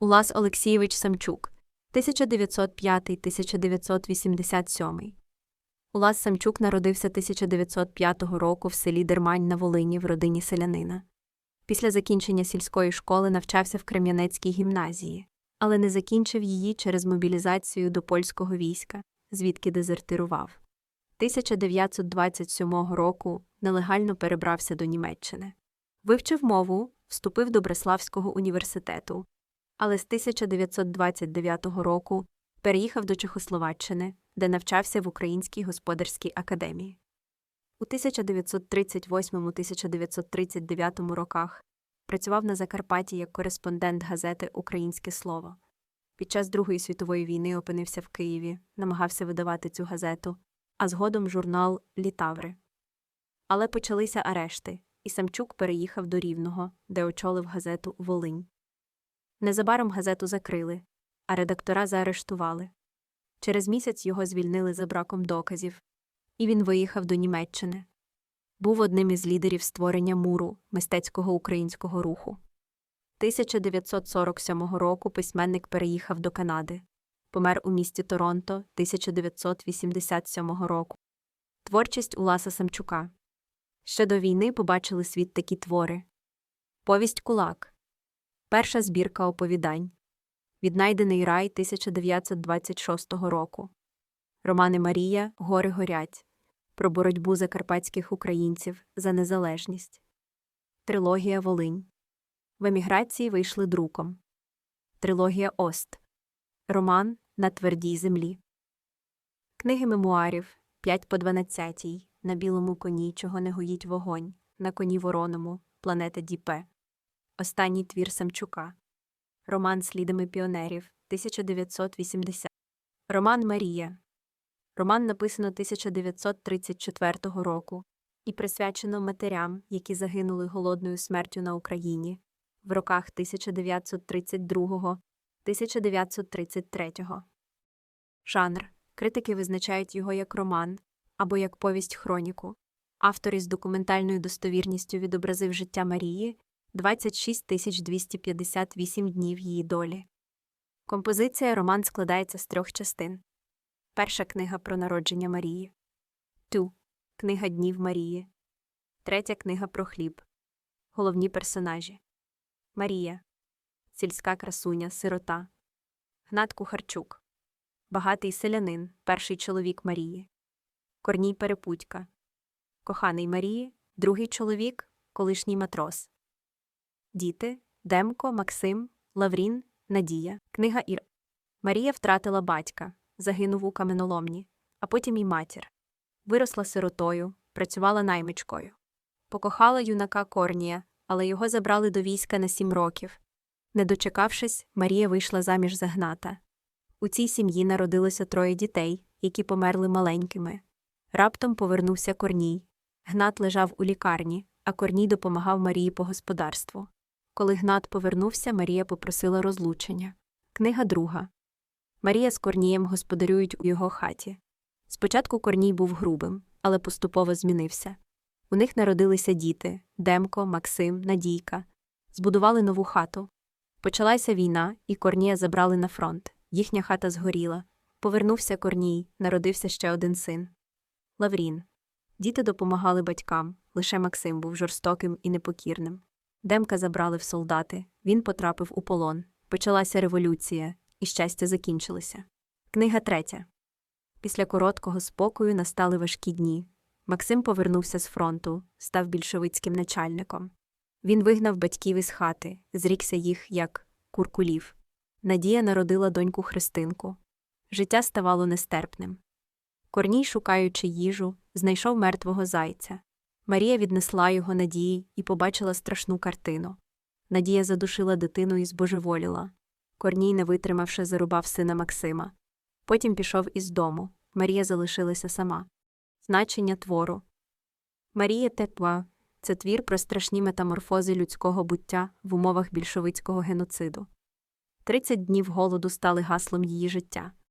Улас Олексійович Самчук 1905-1987. Улас Самчук народився 1905 року в селі Дермань на Волині в родині селянина. Після закінчення сільської школи навчався в Крем'янецькій гімназії, але не закінчив її через мобілізацію до польського війська, звідки дезертирував. 1927 року нелегально перебрався до Німеччини. Вивчив мову, вступив до Бреславського університету, але з 1929 року переїхав до Чехословаччини, де навчався в Українській господарській академії. У 1938-1939 роках працював на Закарпатті як кореспондент газети Українське слово. Під час Другої світової війни опинився в Києві, намагався видавати цю газету, а згодом журнал Літаври. Але почалися арешти, і Самчук переїхав до Рівного, де очолив газету Волинь. Незабаром газету закрили, а редактора заарештували. Через місяць його звільнили за браком доказів, і він виїхав до Німеччини. Був одним із лідерів створення муру мистецького українського руху. 1947 року письменник переїхав до Канади, помер у місті Торонто 1987 року. Творчість Уласа Самчука. Ще до війни побачили світ такі твори Повість Кулак. Перша збірка оповідань. Віднайдений рай 1926 року. Романи Марія Гори горять. Про боротьбу закарпатських українців за незалежність. Трилогія Волинь. В еміграції вийшли друком. Трилогія Ост. Роман На твердій землі. Книги мемуарів 5 по 12. На білому коні, чого не гоїть вогонь. На коні вороному. Планета Діпе. Останній твір Самчука. Роман Слідами піонерів 1980. Роман Марія. Роман написано 1934 року і присвячено матерям, які загинули голодною смертю на Україні в роках 1932-1933. Жанр. Критики визначають його як роман або як повість хроніку. Автор із документальною достовірністю відобразив життя Марії 26 258 днів її долі. Композиція роман складається з трьох частин. Перша книга про народження Марії. Ту. Книга днів Марії. Третя книга про хліб. Головні персонажі Марія. Сільська красуня, сирота. Гнат Кухарчук. Багатий селянин, перший чоловік Марії. Корній Перепутька. Коханий Марії, другий чоловік, колишній матрос. Діти Демко, Максим, Лаврін, Надія. Книга Ір. Марія втратила батька, загинув у каменоломні, а потім і матір. Виросла сиротою, працювала наймичкою. Покохала юнака Корнія, але його забрали до війська на сім років. Не дочекавшись, Марія вийшла заміж за гната. У цій сім'ї народилося троє дітей, які померли маленькими. Раптом повернувся Корній. Гнат лежав у лікарні, а Корній допомагав Марії по господарству. Коли Гнат повернувся, Марія попросила розлучення. Книга друга. Марія з Корнієм господарюють у його хаті. Спочатку Корній був грубим, але поступово змінився. У них народилися діти Демко, Максим, Надійка. Збудували нову хату. Почалася війна, і Корнія забрали на фронт. Їхня хата згоріла. Повернувся Корній, народився ще один син. Лаврін. Діти допомагали батькам, лише Максим був жорстоким і непокірним. Демка забрали в солдати, він потрапив у полон. Почалася революція, і щастя закінчилося. Книга третя. Після короткого спокою настали важкі дні. Максим повернувся з фронту, став більшовицьким начальником. Він вигнав батьків із хати, зрікся їх як куркулів. Надія народила доньку Христинку. Життя ставало нестерпним. Корній, шукаючи їжу, знайшов мертвого зайця. Марія віднесла його Надії і побачила страшну картину. Надія задушила дитину і збожеволіла. Корній, не витримавши, зарубав сина Максима. Потім пішов із дому. Марія залишилася сама. Значення твору Марія Тепла це твір про страшні метаморфози людського буття в умовах більшовицького геноциду. Тридцять днів голоду стали гаслом її життя.